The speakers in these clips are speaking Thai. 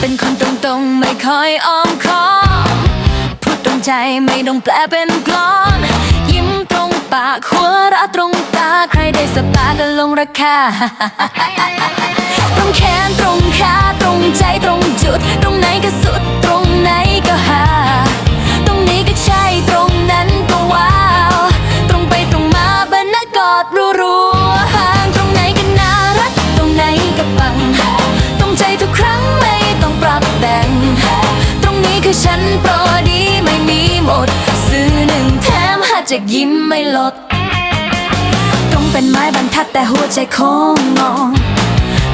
เป็นคนตรงๆ ไม่คอยอ้อมค้อมพูดตรงใจไม่ต้องแปลเป็นกลอน ยิ้มตรงปากหัวเราะตรงตา ใครได้สบตาก็ลงราคา จะยิ้มไม่ลด ตรงเป็นไม้บรรทัดแต่หัวใจโค้งงอ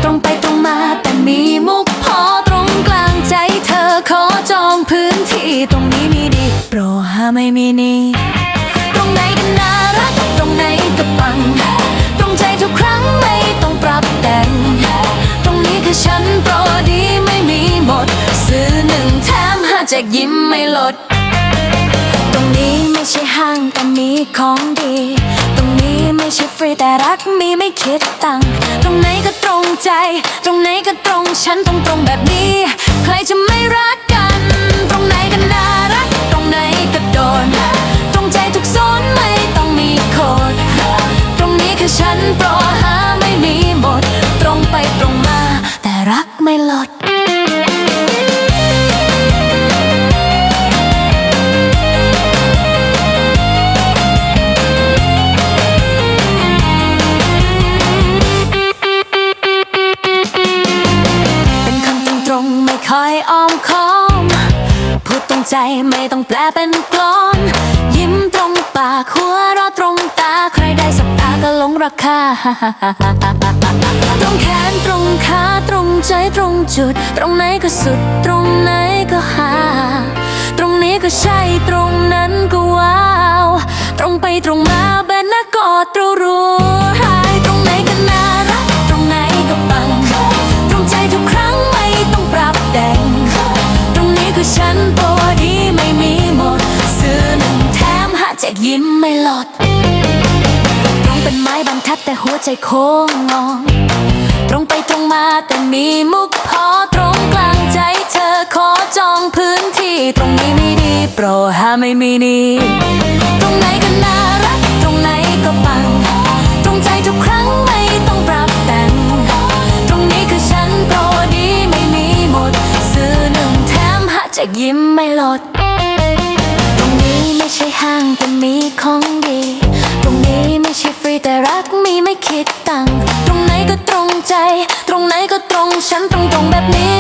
ตรงไปตรงมาแต่มีมุกพอตรงกลางใจเธอขอจองพื้นที่ตรงนี้มีดีโปรหาไม่มีนี่ตรงไหนก็น่ารักตรงไหนก็ปัง ตรงใจทุกครั้งไม่ต้องปรับแต่ง ตรงนี้คือฉันโปรดีไม่มีหมด ซื้อหนึ่งแถมห้าแจกยิ้มไม่ลด ของดี ตรงนี้ไม่ใช่ฟรีแต่รักมีไม่คิดตังตรงไหนก็ตรงใจ ตรงไหนก็ตรงฉันตรงตรงแบบนี้ ใครจะไม่รัก คอยอ้อมค้อม พูดตรงใจไม่ต้องแปลเป็นกลอน ยิ้มตรงปากหัวเราะตรงตาใครได้สักตาก็หลงราคา ตรงแขนตรงขาตรงใจตรงจุด ตรงไหนก็สุด ตรงไหนก็หา ตรงนี้ก็ใช่ตรงนั้น ยิ้มไม่หลดตรงเป็นไม้บรรทัดแต่หัวใจโค้งงอตรงไปตรงมาแต่มีมุกพอตรงกลางใจเธอขอจองพื้นที่ตรงนี้ไม่ดีโปรหาไม่มีนี่ตรงไหนก็น่ารักตรงไหนก็ปัง ตรงใจทุกครั้งไม่ต้องปรับแต่ง ตรงนี้คือฉันโปรดีไม่มีหมด ซื้อหนึ่งแถมหาจะยิ้มไม่หลดางก็มีของดี ตรงนี้ไม่ใช่ฟรีแต่รักมีไม่คิดตัง ตรงไหนก็ตรงใจ ตรงไหนก็ตรงฉันตรงตรงแบบนี้